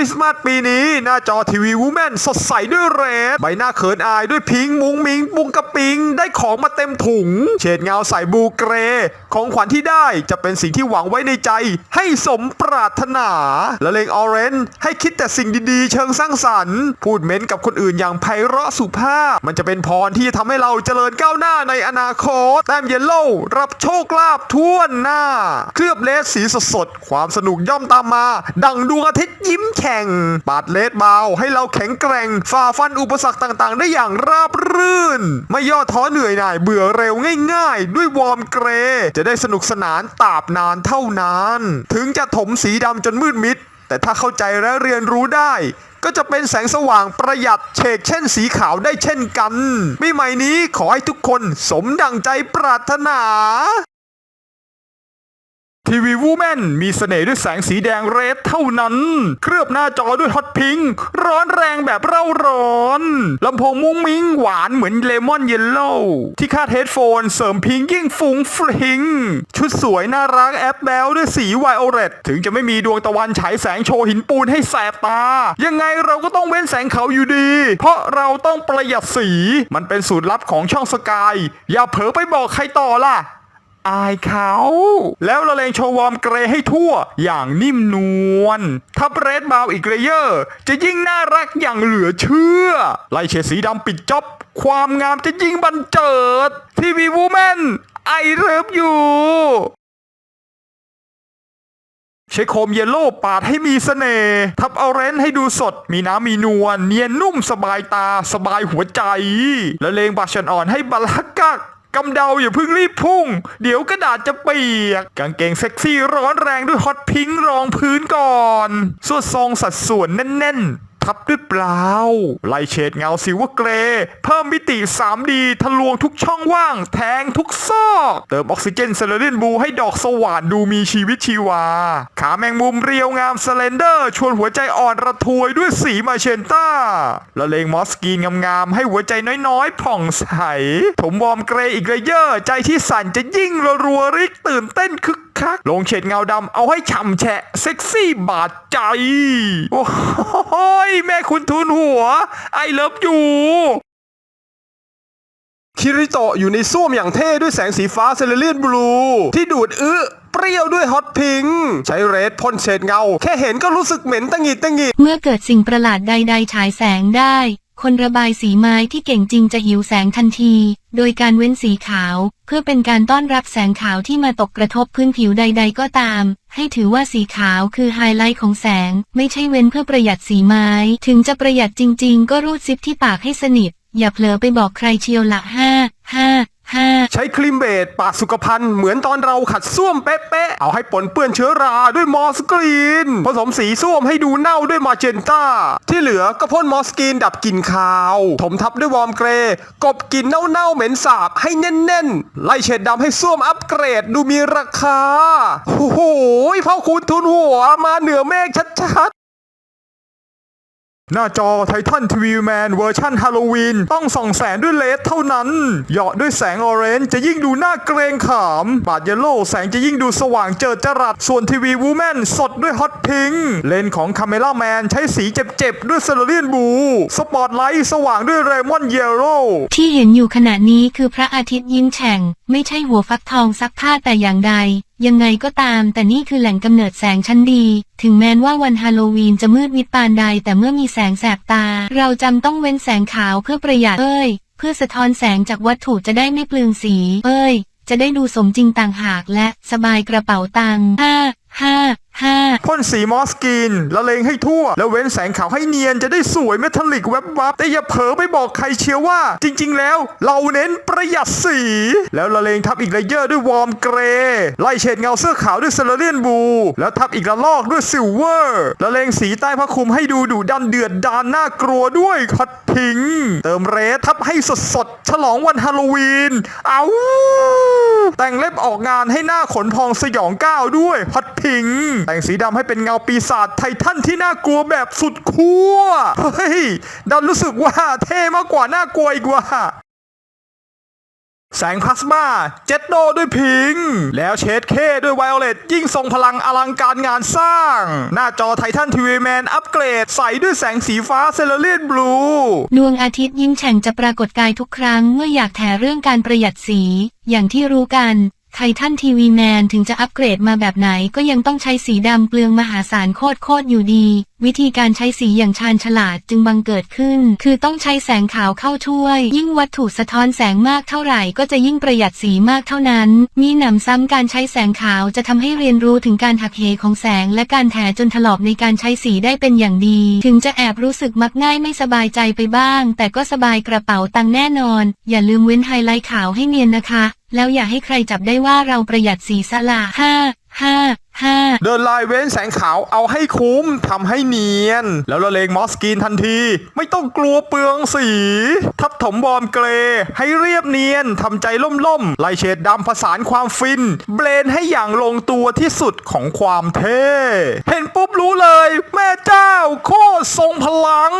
ริสต์มาสปีนี้ หน้าจอทีวีวูแมนสดใสด้วยเรด ใบหน้าเขินอายด้วยพิงมุงมิงปุงกระปิง ได้ของมาเต็มถุง เฉดเงาใสบลูเกร ของขวัญที่ได้จะเป็นสิ่งที่หวังไว้ในใจ ให้สมปรารถนาและเลงออเรนจ์ให้คิดแต่สิ่งดีๆ เชิงสร้างสรรค์ พูดเม้นกับคนอื่นอย่างไพเราะสุภาพ มันจะเป็นพรที่จะทำให้เราเจริญก้าวหน้าในอนาคตแต้มเยลโล่รับโชคลาภทั่วหน้า เคลือบเลสสีสดๆความสนุกย่อมตามมา ดังดวงอาทิตย์ยิ้มแฉ่งปาดเลสเบาให้เราแข็งแกร่งฝ่าฟันอุปสรรคต่างๆ ได้อย่างราบรื่น ไม่ย่อท้อเหนื่อยหน่ายเบื่อเร็วง่าย ๆ ด้วยวอร์มเกร จะได้สนุกสนานตราบนานเท่านาน ถึงจะถมสีดำจนมืดมิด แต่ถ้าเข้าใจและเรียนรู้ได้ก็จะเป็นแสงสว่างประหยัดเฉกเช่นสีขาวได้เช่นกันปีใหม่นี้ขอให้ทุกคนสมดังใจปรารถนา ทีวีวูแมนมีเสน่ห์ด้วยแสงสีแดงเรดเท่านั้น เคลือบหน้าจอด้วยฮอตพิงค์ร้อนแรงแบบเร่าร้อนลำโพงมุ้งมิ้งหวานเหมือนเลมอนเยลโล่ที่คาดเฮดโฟนเสริมพิงค์ยิ่งฟุ้งฟริง ชุดสวยน่ารักแอปแบลด้วยสีไวโอเลตถึงจะไม่มีดวงตะวันฉายแสงโชว์หินปูนให้แสบตา ยังไงเราก็ต้องเว้นแสงเขาอยู่ดี เพราะเราต้องประหยัดสี มันเป็นสูตรลับของช่องสกาย อย่าเผลอไปบอกใครต่อล่ะ อายเขา แล้วละเลงโชว์วอร์มเกรให้ทั่วอย่างนิ่มนวลทับเรดบาวอีกเลเยอร์ จะยิ่งน่ารักอย่างเหลือเชื่อ ไล่เฉดสีดำปิดจ็อบ ความงามจะยิ่งบันเจิด ทีวีวูแมนไอเลิฟอยู่ใช้โคมเยลโล่ปาดให้มีเสน่ห์ ทับเอาเรนให้ดูสด มีน้ำมีนวล เนียนนุ่มสบายตา สบายหัวใจ และเลงบาชันอ่อนให้บาลักกัก กำเดาอย่าเพิ่งรีบพุ่ง เดี๋ยวกระดาษจะเปียก กางเกงเซ็กซี่ร้อนแรงด้วยฮอตพิงค์รองพื้นก่อนส่วนทรงสัดส่วนแน่นๆ ทับด้วยเปล่าไล่เฉดเงาซิลเวอร์เกรย์เพิ่มมิติ 3D ทะลวงทุกช่องว่าง แทงทุกซอก เติมออกซิเจนเซเลเรนบูให้ดอกสว่านดูมีชีวิตชีวา ขาแมงมุมเรียวงามสเลนเดอร์ ชวนหัวใจอ่อนระทวยด้วยสีมาเชนต้าละเลงมอสกีนงามๆ ให้หัวใจน้อยๆ ผ่องใส ถมวอมเกรย์อีกเลเยอร์ ใจที่สั่นจะยิ่งระรัวริกตื่นเต้นคึก คัก ลงเฉดเงาดำเอาให้ฉ่ำแฉะเซ็กซี่บาดใจ โอ้โหยแม่คุณทุนหัว ไอเลิฟอยู่คิริโตะอยู่ในส้วมอย่างเท่ด้วยแสงสีฟ้าเซเลเรียนบลู ที่ดูดอื้อเปรี้ยวด้วยฮอตพิงค์ใช้เรดพ่นเฉดเงา แค่เห็นก็รู้สึกเหม็นตังหงิดตังหงิด เมื่อเกิดสิ่งประหลาดใด ๆ ฉายแสงได้ คนระบายสีไม้ที่เก่งจริงจะหิวแสงทันที โดยการเว้นสีขาว เพื่อเป็นการต้อนรับแสงขาวที่มาตกกระทบพื้นผิวใด ๆ ก็ตาม ให้ถือว่าสีขาวคือไฮไลท์ของแสง ไม่ใช่เว้นเพื่อประหยัดสีไม้ ถึงจะประหยัดจริง ๆ ก็รูดซิปที่ปากให้สนิท อย่าเผลอไปบอกใครเชียวละห้าห้า ใช้ครีมเบสปาดสุขภัณฑ์เหมือนตอนเราขัดส้วมเป๊ะๆ เอาให้ปนเปื้อนเชื้อราด้วยมอสกรีน ผสมสีส้วมให้ดูเน่าด้วยมาเจนต้า ที่เหลือก็พ่นมอสกรีนดับกลิ่นคาว ถมทับด้วยวอร์มเกรย์กบกลิ่นเน่าๆเหม็นสาบให้แน่นๆ ไล่เฉดดำให้ส้วมอัปเกรดดูมีราคา โอ้โหพ่อคุณทุนหัวมาเหนือเมฆชัดๆ หน้าจอไททันทีวีแมนเวอร์ชันฮาโลวีนต้องส่องแสงด้วยเลสเท่านั้น เหยาะด้วยแสงออเรนจ์จะยิ่งดูน่าเกรงขามปาดเยลโล่แสงจะยิ่งดูสว่างเจิดจรัส ส่วนทีวีวูแมนสดด้วยฮอตพิงเลนของคาเมล่าแมนใช้สีเจ็บๆ ด้วยเซเลเรียนบู สปอตไลท์สว่างด้วยเรมอนเยลโล่ที่เห็นอยู่ขณะนี้คือพระอาทิตย์ยิ้มแฉ่ง ไม่ใช่หัวฟักทองซักผ้าแต่อย่างใด ยังไงก็ตาม แต่นี่คือแหล่งกำเนิดแสงชั้นดี ถึงแม้ว่าวันฮาโลวีนจะมืดมิดปานใด แต่เมื่อมีแสงแสบตา เราจำต้องเว้นแสงขาวเพื่อประหยัดเอ้ย เพื่อสะท้อนแสงจากวัตถุจะได้ไม่เปลืองสี เอ้ย จะได้ดูสมจริงต่างหากและสบายกระเป๋าตังค์ห้าห้า ห้าพ่นสีมอสกินละเลงให้ทั่ว แล้วเว้นแสงขาวให้เนียนจะได้สวยเมทัลลิกแวบวับแต่อย่าเผลอไปบอกใครเชียวว่า จริง ๆ แล้ว เราเน้นประหยัดสี แล้วละเลงทับอีกเลเยอร์ด้วยวอร์มเกรย์ไล่เฉดเงาเสื้อขาวด้วยเซเลเรียนบู แล้วทับอีกระลอกด้วยซิลเวอร์ละเลงสีใต้ผ้าคลุมให้ดูดุดันเดือดดานน่ากลัวด้วยคัดพิงเติมเรสทับให้สดๆฉลองวันฮาโลวีนเอาแต่งเล็บออกงานให้หน้าขนพองสยองก้าวด้วยพัดพิงแต่งสีดำให้เป็นเงาปีศาจไททันที่น่ากลัวแบบสุดขั้วเฮ้ยดันรู้สึกว่าเท่มากกว่าน่ากลัวอีกว่าแสงพลาสมา เจ็ดโดด้วยพิง แล้วเชดเคด้วยไวโอเลตยิ่งทรงพลังอลังการงานสร้าง หน้าจอไททันทีวีแมนอัปเกรด ใส่ด้วยแสงสีฟ้าเซเลเลียนบลูดวงอาทิตย์ยิ้มแฉ่งจะปรากฏกายทุกครั้งเมื่ออยากแถเรื่องการประหยัดสี อย่างที่รู้กัน ไททันทีวีแมนถึงจะอัปเกรดมาแบบไหนก็ยังต้องใช้สีดำเปลืองมหาศาลโคตรโคตรอยู่ดี วิธีการใช้สีอย่างชาญฉลาดจึงบังเกิดขึ้น คือต้องใช้แสงขาวเข้าช่วย ยิ่งวัตถุสะท้อนแสงมากเท่าไหร่ก็จะยิ่งประหยัดสีมากเท่านั้น มีหนำซ้ำการใช้แสงขาวจะทำให้เรียนรู้ถึงการหักเหของแสงและการแถจนถลอกในการใช้สีได้เป็นอย่างดี ถึงจะแอบรู้สึกมักง่ายไม่สบายใจไปบ้าง แต่ก็สบายกระเป๋าตังแน่นอน อย่าลืมเว้นไฮไลท์ขาวให้เนียนนะคะ แล้วอย่าให้ใครจับได้ว่าเราประหยัดสีสละห้า ห้าห้าเดินลายเว้นแสงขาวเอาให้คุ้มทำให้เนียน แล้วละเลงมอสกีนทันที ไม่ต้องกลัวเปลืองสี ทับถมบอมเกรให้เรียบเนียนทำใจล่มๆไล่เฉดดำผสานความฟิน เบลนให้อย่างลงตัวที่สุดของความเท่ เห็นปุ๊บรู้เลย แม่เจ้าโคตรทรงพลัง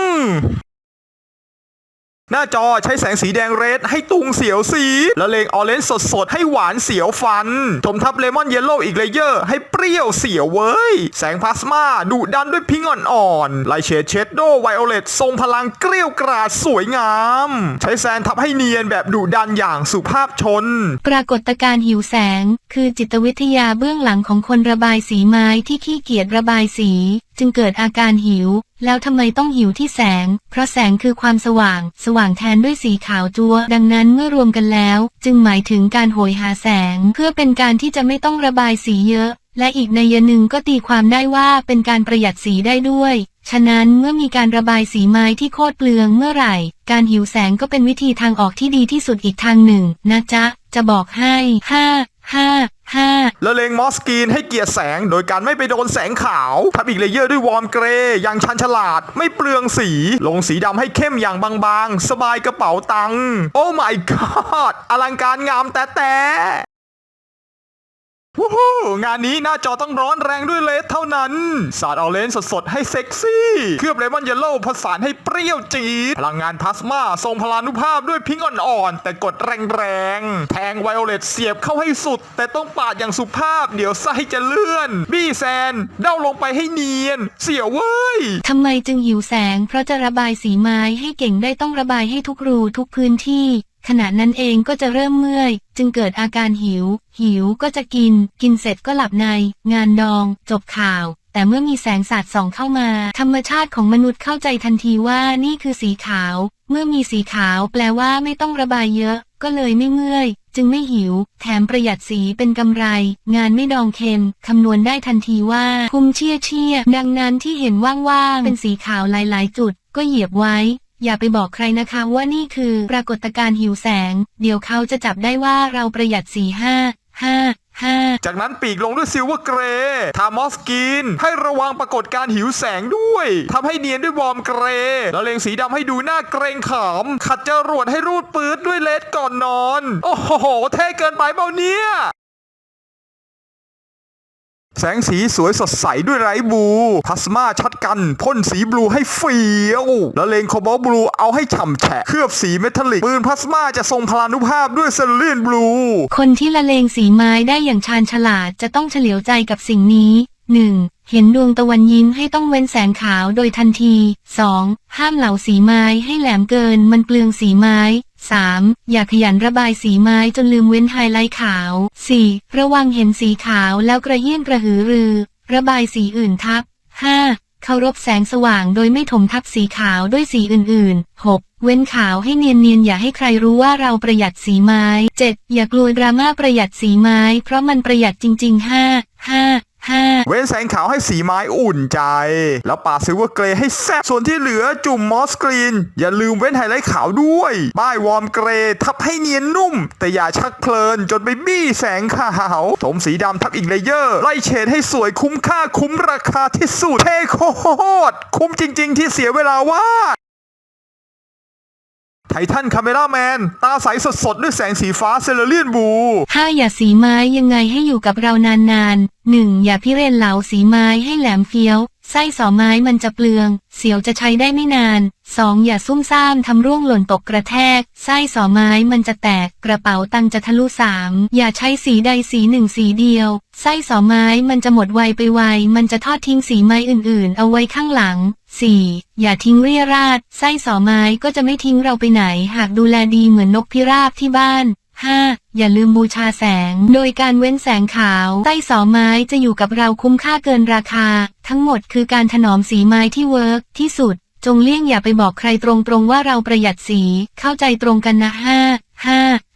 หน้าจอใช้แสงสีแดงเรดให้ตุงเสียวสี แล้วเลงออเรนจ์สดๆ ให้หวานเสียวฟันถมทับเลมอนเยลโล่อีกเลเยอร์ ให้เปรี้ยวเสียวเว้ย แสงพลาสมาดุดันด้วยพิงอ่อนๆไลท์เชดเชดโดไวโอเลตทรงพลังเกลี้ยวกราดสวยงาม ใช้แซนทับให้เนียนแบบดุดันอย่างสุภาพชน ปรากฏการณ์หิวแสง คือจิตวิทยาเบื้องหลังของคนระบายสีไม้ที่ขี้เกียจระบายสี จึงเกิดอาการหิว แล้วทำไมต้องหิวที่แสง เพราะแสงคือความสว่าง สว่างแทนด้วยสีขาวจัว ดังนั้นเมื่อรวมกันแล้ว จึงหมายถึงการโหยหาแสง เพื่อเป็นการที่จะไม่ต้องระบายสีเยอะ และอีกในยหนึ่งก็ตีความได้ว่าเป็นการประหยัดสีได้ด้วย ฉะนั้นเมื่อมีการระบายสีไม้ที่โคตรเปลืองเมื่อไหร่ การหิวแสงก็เป็นวิธีทางออกที่ดีที่สุดอีกทางหนึ่ง นะจ๊ะ จะบอกให้ห้า ห้าห้าละเลงมอสกีนให้เกียร์แสง โดยการไม่ไปโดนแสงขาวทับอีกเลเยอร์ด้วยวอร์มเกรย์อย่างชันฉลาด ไม่เปลืองสี ลงสีดำให้เข้มอย่างบางๆ สบายกระเป๋าตังค์โอ้ my god อลังการงามแต่แต่ วู้ฮู้งานนี้หน้าจอต้องร้อนแรงด้วยเลสเท่านั้น สาดเอาเลนส์สดๆ ให้เซ็กซี่ เคลือบเลมอนเยลโล่ผสานให้เปรี้ยวจี๊ด พลังงานพลาสมาทรงพลานุภาพด้วยพิงอ่อนๆ แต่กดแรงๆ แทงไวโอเลตเสียบเข้าให้สุด แต่ต้องปาดอย่างสุภาพ เดี๋ยวไส้จะเลื่อน บี้แซน เด้าลงไปให้เนียน เสียวเว้ย ทำไมจึงหิวแสง เพราะจะระบายสีไม้ให้เก่งได้ต้องระบายให้ทุกรูทุกพื้นที่ ขณะนั้นเองก็จะเริ่มเมื่อย จึงเกิดอาการหิว หิวก็จะกิน กินเสร็จก็หลับใน งานดอง จบข่าว แต่เมื่อมีแสงสาดส่องเข้ามา ธรรมชาติของมนุษย์เข้าใจทันทีว่านี่คือสีขาว เมื่อมีสีขาวแปลว่าไม่ต้องระบายเยอะ ก็เลยไม่เมื่อย จึงไม่หิว แถมประหยัดสีเป็นกำไร งานไม่ดองเค็มคำนวณได้ทันทีว่าคุ้มเชี่ยเชี่ยดังนั้นที่เห็นว่างๆเป็นสีขาวหลายๆ จุด ก็เหยียบไว้ อย่าไปบอกใครนะคะว่านี่คือปรากฏการณ์หิวแสง เดี๋ยวเขาจะจับได้ว่าเราประหยัดสี่ห้าห้าห้าจากนั้นปีกลงด้วยซิลเวอร์เกรย์ทามอสกิน ให้ระวังปรากฏการณ์หิวแสงด้วยทำให้เนียนด้วยวอร์มเกรย์แล้วเลงสีดำให้ดูหน้าเกรงขาม ขัดจรวดให้รูดปืดด้วยเลสก่อนนอน โอ้โห เท่เกินไปเปล่าเนี่ย แสงสีสวยสดใสด้วยไรบลูพลาสมาช็อตกันพ่นสีบลูให้เฟี้ยวแล้วเลงโคบอลบลูเอาให้ฉ่ำแฉะ เคลือบสีเมทัลลิก ปืนพลาสมาจะทรงพลานุภาพด้วยเซเลเลีนบลู คนที่ละเลงสีไม้ได้อย่างชาญฉลาดจะต้องเฉลียวใจกับสิ่งนี้ 1. เห็นดวงตะวันยิ้มให้ต้องเว้นแสงขาวโดยทันที 2. ห้ามเหลาสีไม้ให้แหลมเกินมันเปลืองสีไม้ 3. อย่าขยันระบายสีไม้จนลืมเว้นไฮไลท์ขาว 4. ระวังเห็นสีขาวแล้วกระเยี่ยนกระหือรือ ระบายสีอื่นทับ 5. เคารพแสงสว่างโดยไม่ถมทับสีขาวด้วยสีอื่นๆ 6. เว้นขาวให้เนียนๆ อย่าให้ใครรู้ว่าเราประหยัดสีไม้ 7. อย่ากลัวดราม่าประหยัดสีไม้ เพราะมันประหยัดจริง ๆ 5 5 5 เว้นแสงขาวให้สีไม้อุ่นใจ แล้วปาดซิลเวอร์เกรย์ให้แซ่บส่วนที่เหลือจุ่มมอสกรีน อย่าลืมเว้นไฮไลท์ขาวด้วยป้ายวอร์มเกรย์ทับให้เนียนนุ่ม แต่อย่าชักเพลินจนไปบี้แสงขาวถมสีดำทับอีกเลเยอร์ไล่เฉดให้สวยคุ้มค่าคุ้มราคาที่สุดเท่โคตรคุ้มจริง ๆ ที่เสียเวลาว่า ไททันคาเมราแมน ตาใสสดๆด้วยแสงสีฟ้าเซเลเลียนบูห้าอย่าสีไม้ยังไงให้อยู่กับเรานานๆ 1. อย่าพิเรนเหลาสีไม้ให้แหลมเฟี้ยว ไส้สอไม้มันจะเปลือง เสียวจะใช้ได้ไม่นาน 2. อย่าซุ่มซ่ามทำร่วงหล่นตกกระแทก ไส้สอไม้มันจะแตก กระเป๋าตังจะทะลุ 3. อย่าใช้สีใดสีหนึ่งสีเดียว ไส้สอไม้มันจะหมดไวไปไว มันจะทอดทิ้งสีไม้อื่นๆ เอาไว้ข้างหลัง 4. อย่าทิ้งเรี่ยราดไส้สอไม้ก็จะไม่ทิ้งเราไปไหน หากดูแลดีเหมือนนกพิราบที่บ้าน 5. อย่าลืมบูชาแสง โดยการเว้นแสงขาวใต้เสาไม้จะอยู่กับเราคุ้มค่าเกินราคา ทั้งหมดคือการถนอมสีไม้ที่เวิร์กที่สุด จงเลี่ยงอย่าไปบอกใครตรงๆว่าเราประหยัดสี เข้าใจตรงกันนะ 5 5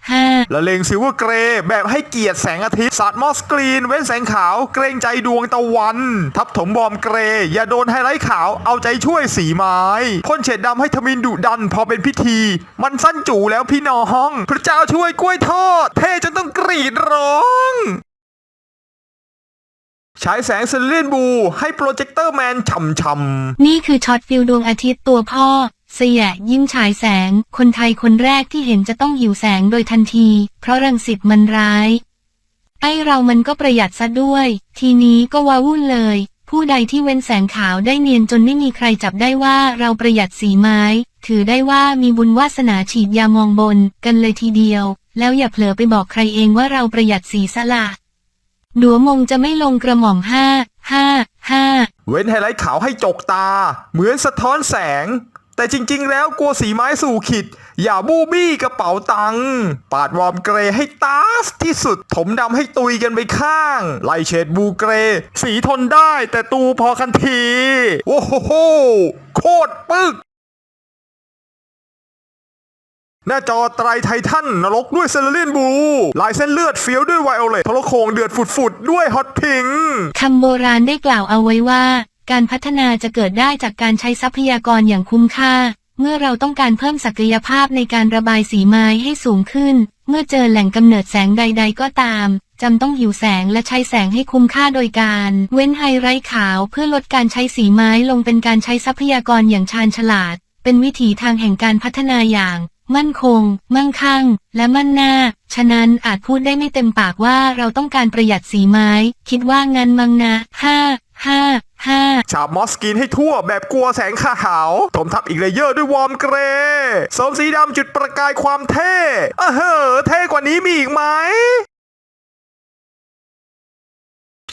ละเลงซิลเวอร์เกรย์แบบให้เกียรติแสงอาทิตย์สัตว์มอสกรีน เว้นแสงขาว เกรงใจดวงตะวัน ทับถมบอมเกรย์อย่าโดนไฮไลท์ขาวเอาใจช่วยสีไม้พ่นเฉดดำให้ทมินดุดันพอเป็นพิธี มันสั้นจู่แล้วพี่น้องพระเจ้าช่วยกล้วยทอด เท่จนต้องกรีดร้องฉายแสงเซเลนบู ให้โปรเจคเตอร์แมนฉ่ำๆ นี่คือช็อตฟิลดวงอาทิตย์ตัวพ่อ เสียยิ้มฉายแสง คนไทยคนแรกที่เห็นจะต้องหิวแสงโดยทันที เพราะรังสิตมันร้าย ไอเรามันก็ประหยัดซะด้วย ทีนี้ก็ว้าวุ่นเลย ผู้ใดที่เว้นแสงขาวได้เนียนจนไม่มีใครจับได้ว่าเราประหยัดสีไม้ ถือได้ว่ามีบุญวาสนาฉีดยามองบน กันเลยทีเดียว แล้วอย่าเผลอไปบอกใครเองว่าเราประหยัดสีสละดัวมงจะไม่ลงกระหม่อมห้าห้าห้าเว้นไฮไลท์ขาวให้จกตา เหมือนสะท้อนแสง แต่จริงๆ แล้วกลัวสีไม้สู่ขิด อย่าบูบี้กระเป๋าตังค์ปาดวอร์มเกรย์ให้ตาสที่สุด ถมดำให้ตุยกันไปข้าง ไล่เฉดบูเกรย์สีทนได้แต่ตูพอคันที โอ้โหโห โคตรปึก หน้าจอไตรไททันนรกด้วยเซเลเรียนบูลายเส้นเลือดเฟี้ยวด้วยไวโอเลตโทรโคงเดือดฝุดๆด้วยฮอตพิงคำโบราณได้กล่าวเอาไว้ว่า การพัฒนาจะเกิดได้จากการใช้ทรัพยากรอย่างคุ้มค่า เมื่อเราต้องการเพิ่มศักยภาพในการระบายสีไม้ให้สูงขึ้น เมื่อเจอแหล่งกำเนิดแสงใด ๆ ก็ตามจำต้องหิวแสงและใช้แสงให้คุ้มค่าโดยการ เว้นไฮไรท์ขาวเพื่อลดการใช้สีไม้ลงเป็นการใช้ทรัพยากรอย่างชาญฉลาด เป็นวิถีทางแห่งการพัฒนาอย่าง มั่นคง มั่งคั่ง และมั่นหน้า ฉะนั้นอาจพูดได้ไม่เต็มปากว่าเราต้องการประหยัดสีไม้ คิดว่างั้นมั้งนะห้าห้า ห้าฉาบมอสกินให้ทั่วแบบกลัวแสงขาวถมทับอีกเลเยอร์ด้วยวอร์มเกรย์สมสีดำจุดประกายความเท่เออเฮ้อเท่กว่านี้มีอีกไหม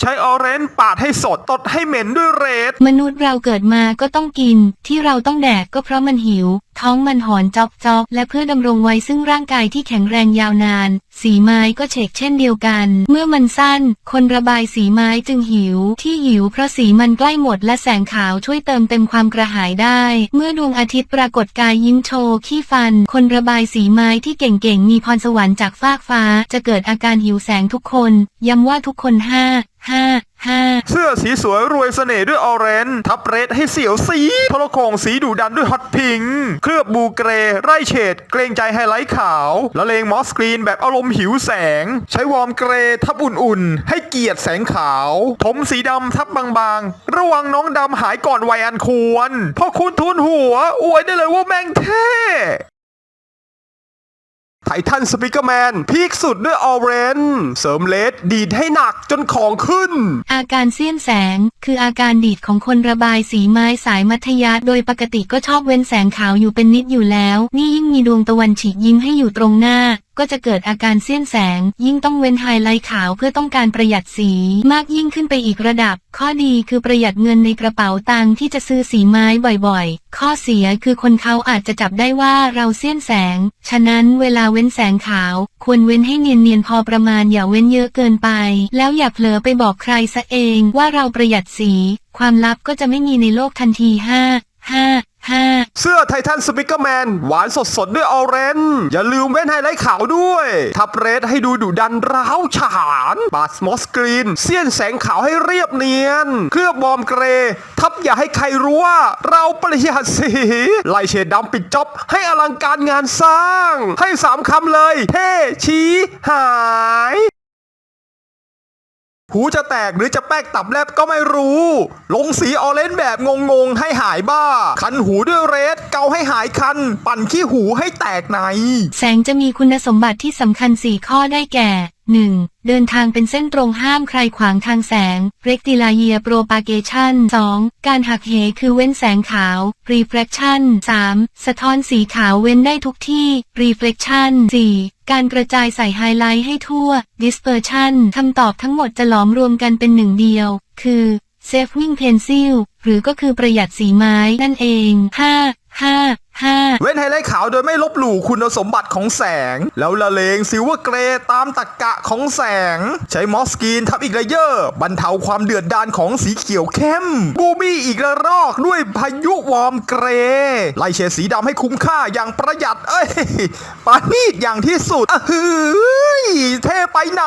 ใช้ออเรนจ์ปาดให้สดตดให้เหม็นด้วยเรด มนุษย์เราเกิดมาก็ต้องกิน ที่เราต้องแดกก็เพราะมันหิว ท้องมันหอนจอกจอกและเพื่อดำรงไว้ซึ่งร่างกายที่แข็งแรงยาวนาน สีไม้ก็เฉกเช่นเดียวกัน เมื่อมันสั้น คนระบายสีไม้จึงหิว ที่หิวเพราะสีมันใกล้หมดและแสงขาวช่วยเติมเต็มความกระหายได้ เมื่อดวงอาทิตย์ปรากฏกายยิ้มโชว์ขี้ฟัน คนระบายสีไม้ที่เก่งๆมีพรสวรรค์จากฟากฟ้า จะเกิดอาการหิวแสงทุกคนย้ำว่าทุกคนห้า ห้าห้าเสื้อสีสวยรวยเสน่ห์ด้วยออเรนจ์ทับเรดให้เสียวสีโทรโคงสีดุดันด้วยฮอตพิงค์เคลือบบูเกร ไร่เฉด เกรงใจไฮไลท์ขาวละเลงมอสกรีนแบบอารมณ์หิวแสง ใช้วอร์มเกร ทับอุ่นๆ ให้เกียรติแสงขาวถมสีดำทับบางๆ ระวังน้องดำหายก่อนวัยอันควรพราะคุณทุนหัว อวยได้เลยว่าแม่งเท่ ททันสปิเกอร์แมนพีคสุดด้วยออเรนเสริมเลดดีดให้หนักจนของขึ้น อาการเสี้ยนแสง คืออาการดีดของคนระบายสีไม้สายมัธยะโดยปกติก็ชอบเว้นแสงขาวอยู่เป็นนิดอยู่แล้ว นี่ยิ่งมีดวงตะวันฉีกยิ้มให้อยู่ตรงหน้าก็จะเกิดอาการเสี้ยนแสง ยิ่งต้องเว้นไฮไลท์ขาวเพื่อต้องการประหยัดสีมากยิ่งขึ้นไปอีกระดับ ข้อดีคือประหยัดเงินในกระเป๋าตังค์ที่จะซื้อสีไม้บ่อยๆ ข้อเสียคือคนเขาอาจจะจับได้ว่าเราเสี้ยนแสง ฉะนั้นเวลาเว้นแสงขาว ควรเว้นให้เนียนๆพอประมาณอย่าเว้นเยอะเกินไป แล้วอย่าเผลอไปบอกใครซะเองว่าเราประหยัดสี ความลับก็จะไม่มีในโลกทันทีห้า ห้าห้าเสื้อไททันสปิเกอร์แมนหวานสดสดด้วยออเรนจ์อย่าลืมเว้นไฮไลท์ขาวด้วย ทับเรดให้ดูดุดันร้าวฉานบาสมอสกรีน เสี้ยนแสงขาวให้เรียบเนียน เคลือบบอมเกร ทับอย่าให้ใครรู้ว่า เราประหยัดสีไล่เฉดดำปิดจ็อบ ให้อลังการงานสร้าง ให้สามคำเลย เท่ชี้หาย หูจะแตกหรือจะแป๊กตับแลบก็ไม่รู้ ลงสีออเรนจ์แบบงงๆ ให้หายบ้า คันหูด้วยเรดเกาให้หายคัน ปั่นขี้หูให้แตกใน แสงจะมีคุณสมบัติที่สำคัญ 4 ข้อได้แก่ 1. เดินทางเป็นเส้นตรงห้ามใครขวางทางแสง Rectilinear Propagation 2. การหักเหคือเว้นแสงขาว Reflection 3. สะท้อนสีขาวเว้นได้ทุกที่ Reflection 4. การกระจายใส่ไฮไลท์ให้ทั่ว Dispersion คำตอบทั้งหมดจะหลอมรวมกันเป็นหนึ่งเดียว คือ Saving Pencil หรือก็คือประหยัดสีไม้นั่นเอง 5 เว้นไฮไลท์ขาวโดยไม่ลบหลู่คุณสมบัติของแสง แล้วละเลงซิลเวอร์เกรตามตรกกะของแสง ใช้มอสกีนทับอีกเลเยอร์ บรรเทาความเดือดดานของสีเขียวเข้ม บูมี่อีกระรอกด้วยพายุวอร์มเกรไล่เฉดสีดำให้คุ้มค่าอย่างประหยัด เอ้ยปานีตอย่างที่สุดอะเฮ้ยเท่ไปไหน